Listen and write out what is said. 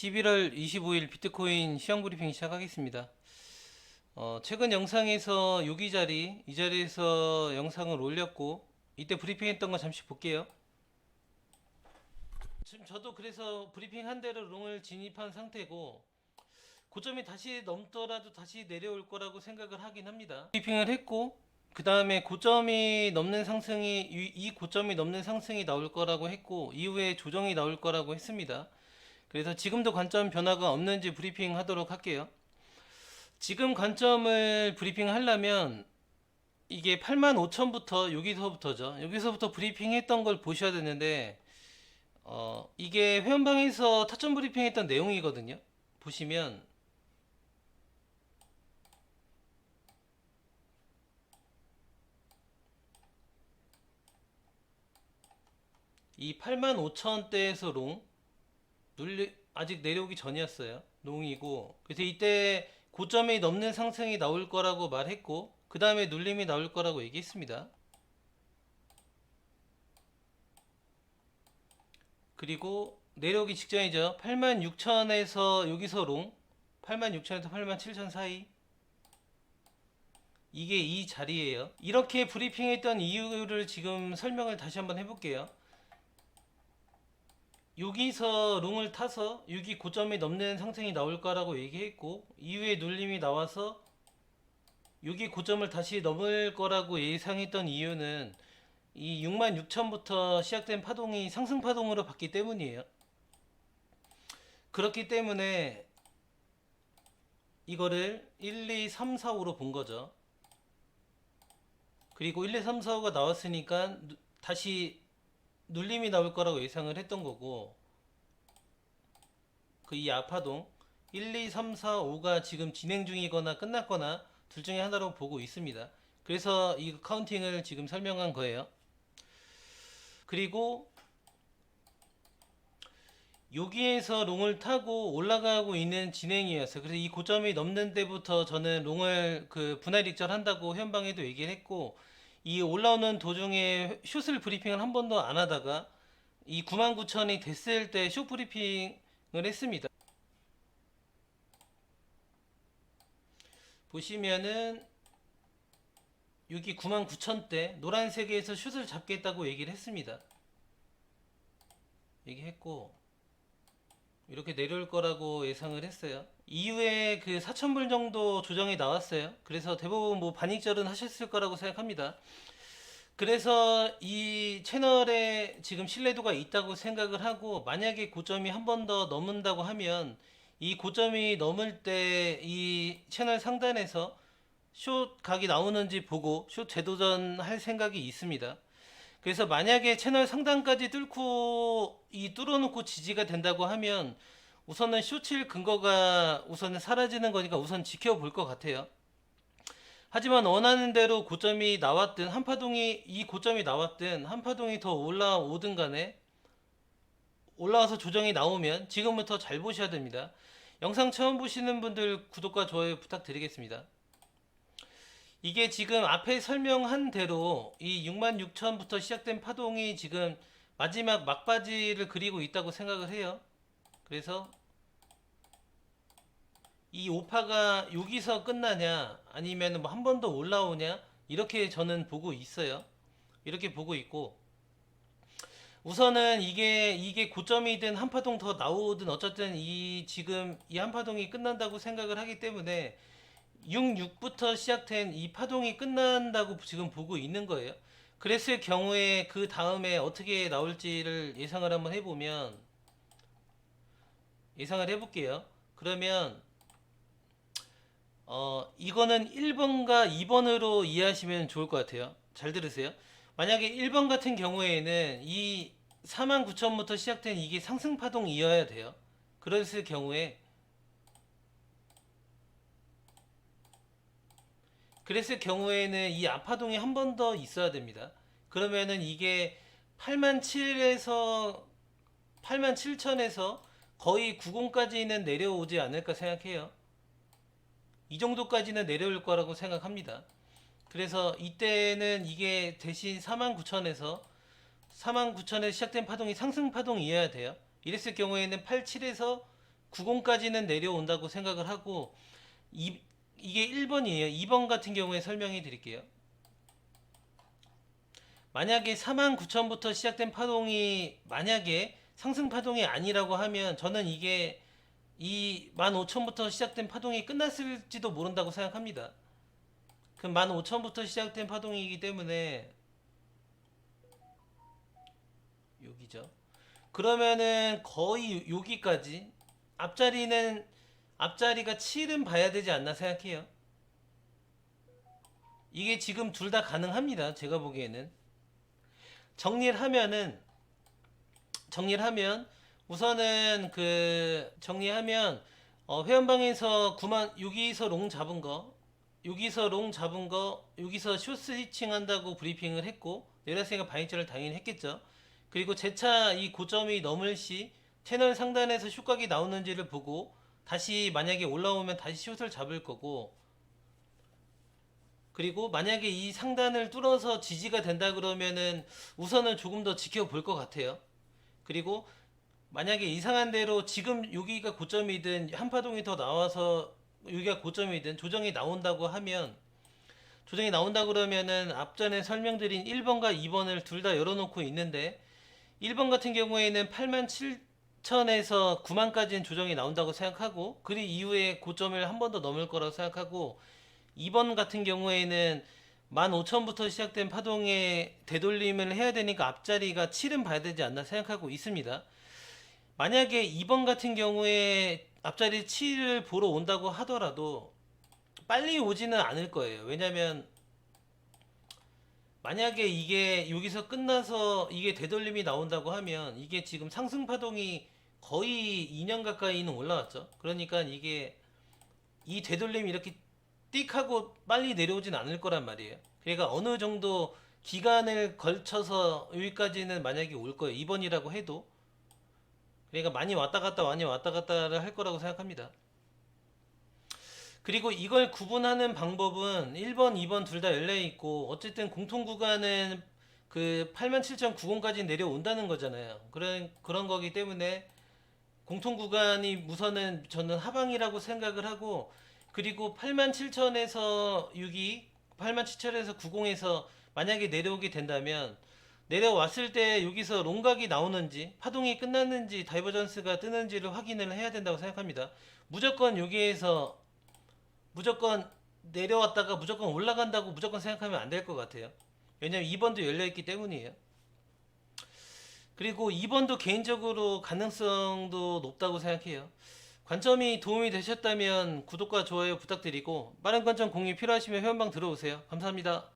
11월 25일 비트코인 시황 브리핑 시작하겠습니다. 어, 최근 영상에서 여기 자리, 이 자리에서 영상을 올렸고, 이때 브리핑 했던 거 잠시 볼게요. 지금 저도 그래서 브리핑 한 대로 롱을 진입한 상태고, 고점이 다시 넘더라도 다시 내려올 거라고 생각을 하긴 합니다. 브리핑을 했고, 그 다음에 고점이 넘는 상승이, 이, 이 고점이 넘는 상승이 나올 거라고 했고, 이후에 조정이 나올 거라고 했습니다. 그래서 지금도 관점 변화가 없는지 브리핑 하도록 할게요. 지금 관점을 브리핑 하려면 이게 85,000부터 여기서부터죠. 여기서부터 브리핑 했던 걸 보셔야 되는데 어, 이게 회원방에서 타점 브리핑 했던 내용이거든요. 보시면 이 85,000대에서 롱 눌리 아직 내려오기 전이었어요. 농이고 그래서 이때 고점이 넘는 상승이 나올 거라고 말했고 그 다음에 눌림이 나올 거라고 얘기했습니다. 그리고 내려오기 직전이죠. 86,000에서 여기서 롱 86,000에서 87,000 사이 이게 이 자리예요. 이렇게 브리핑했던 이유를 지금 설명을 다시 한번 해볼게요. 여기서 롱을 타서 여기 고점이 넘는 상승이 나올 거라고 얘기했고 이후에 눌림이 나와서 여기 고점을 다시 넘을 거라고 예상했던 이유는 이 66,000부터 시작된 파동이 상승 파동으로 봤기 때문이에요. 그렇기 때문에 이거를 1, 2, 3, 4, 5로 본 거죠. 그리고 1, 2, 3, 4, 5가 나왔으니까 누- 다시 눌림이 나올 거라고 예상을 했던 거고 그 이 아파동 1, 2, 3, 4, 5가 지금 진행 중이거나 끝났거나 둘 중에 하나로 보고 있습니다. 그래서 이 카운팅을 지금 설명한 거예요. 그리고 여기에서 롱을 타고 올라가고 있는 진행이었어요. 그래서 이 고점이 넘는 때부터 저는 롱을 그 분할 익절한다고 현방에도 얘기를 했고 이 올라오는 도중에 숏을 브리핑을 한 번도 안 하다가 이 99,000이 됐을 때 숏 브리핑을 했습니다. 보시면은 여기 99,000대 노란색에서 숏을 잡겠다고 얘기를 했습니다. 얘기했고 이렇게 내려올 거라고 예상을 했어요. 이후에 그 4,000불 정도 조정이 나왔어요. 그래서 대부분 뭐 반익절은 하셨을 거라고 생각합니다. 그래서 이 채널에 지금 신뢰도가 있다고 생각을 하고 만약에 고점이 한 번 더 넘는다고 하면 이 고점이 넘을 때 이 채널 상단에서 숏 각이 나오는지 보고 숏 재도전 할 생각이 있습니다. 그래서 만약에 채널 상단까지 뚫고 이 뚫어놓고 지지가 된다고 하면 우선은 숏칠 근거가 우선은 사라지는 거니까 우선 지켜볼 것 같아요. 하지만 원하는 대로 고점이 나왔든 한파동이 이 고점이 나왔든 한파동이 더 올라오든 간에 올라와서 조정이 나오면 지금부터 잘 보셔야 됩니다. 영상 처음 보시는 분들 구독과 좋아요 부탁드리겠습니다. 이게 지금 앞에 설명한 대로 이 66,000부터 시작된 파동이 지금 마지막 막바지를 그리고 있다고 생각을 해요. 그래서 이 오파가 여기서 끝나냐 아니면 뭐 한 번 더 올라오냐 이렇게 저는 보고 있어요. 이렇게 보고 있고 우선은 이게 이게 고점이든 한파동 더 나오든 어쨌든 이 지금 이 한파동이 끝난다고 생각을 하기 때문에 66부터 시작된 이 파동이 끝난다고 지금 보고 있는 거예요. 그랬을 경우에 그 다음에 어떻게 나올지를 예상을 한번 해보면 예상을 해볼게요. 그러면 어 이거는 1번과 2번으로 이해하시면 좋을 것 같아요. 잘 들으세요. 만약에 1번 같은 경우에는 이 49,000부터 시작된 이게 상승 파동이어야 돼요. 그랬을 경우에 그랬을 경우에는 이 아파동이 한 번 더 있어야 됩니다. 그러면은 이게 8만 7에서 8만 7천에서 거의 90까지는 내려오지 않을까 생각해요. 이 정도까지는 내려올 거라고 생각합니다. 그래서 이때는 이게 대신 49,000에서 49,000에서 시작된 파동이 상승 파동이어야 돼요. 이랬을 경우에는 87에서 90까지는 내려온다고 생각을 하고 이, 이게 1번이에요. 2번 같은 경우에 설명해 드릴게요. 만약에 49,000부터 시작된 파동이 만약에 상승 파동이 아니라고 하면 저는 이게 이 15,000부터 시작된 파동이 끝났을지도 모른다고 생각합니다. 그 15,000부터 시작된 파동이기 때문에 여기죠. 그러면은 거의 여기까지 앞자리는 앞자리가 7은 봐야 되지 않나 생각해요. 이게 지금 둘 다 가능합니다. 제가 보기에는 정리를 하면은 정리를 하면 우선은 그 정리하면 어, 회원방에서 9만 여기서 롱 잡은 거 여기서 롱 잡은 거 여기서 숏 스위칭 한다고 브리핑을 했고 내렸으니까 바이처를 당연히 했겠죠. 그리고 재차 이 고점이 넘을 시 채널 상단에서 숏각이 나오는지를 보고 다시 만약에 올라오면 다시 숏을 잡을 거고 그리고 만약에 이 상단을 뚫어서 지지가 된다 그러면은 우선은 조금 더 지켜볼 것 같아요. 그리고 만약에 이상한 대로 지금 여기가 고점이든 한 파동이 더 나와서 여기가 고점이든 조정이 나온다고 하면 조정이 나온다 그러면은 앞전에 설명드린 1번과 2번을 둘 다 열어놓고 있는데 1번 같은 경우에는 8만 7 천에서 9만까지는 조정이 나온다고 생각하고 그 이후에 고점을 한 번 더 넘을 거라고 생각하고 2번 같은 경우에는 15,000부터 시작된 파동에 되돌림을 해야 되니까 앞자리가 7은 봐야 되지 않나 생각하고 있습니다. 만약에 2번 같은 경우에 앞자리 7을 보러 온다고 하더라도 빨리 오지는 않을 거예요. 왜냐면 만약에 이게 여기서 끝나서 이게 되돌림이 나온다고 하면 이게 지금 상승 파동이 거의 2년 가까이는 올라왔죠. 그러니까 이게 이 되돌림이 이렇게 띡 하고 빨리 내려오진 않을 거란 말이에요. 그러니까 어느 정도 기간을 걸쳐서 여기까지는 만약에 올 거예요. 2번이라고 해도. 그러니까 많이 왔다 갔다 많이 왔다 갔다를 할 거라고 생각합니다. 그리고 이걸 구분하는 방법은 1번, 2번 둘 다 열려 있고 어쨌든 공통 구간은 그 87,090까지 내려온다는 거잖아요. 그런 그런 거기 때문에 공통 구간이 우선은 저는 하방이라고 생각을 하고 그리고 87,000에서 6이 87,000에서 90에서 만약에 내려오게 된다면 내려왔을 때 여기서 롱각이 나오는지 파동이 끝났는지 다이버전스가 뜨는지를 확인을 해야 된다고 생각합니다. 무조건 여기에서 무조건 내려왔다가 무조건 올라간다고 무조건 생각하면 안 될 것 같아요. 왜냐면 2번도 열려 있기 때문이에요. 그리고 2번도 개인적으로 가능성도 높다고 생각해요. 관점이 도움이 되셨다면 구독과 좋아요 부탁드리고 빠른 관점 공유 필요하시면 회원방 들어오세요. 감사합니다.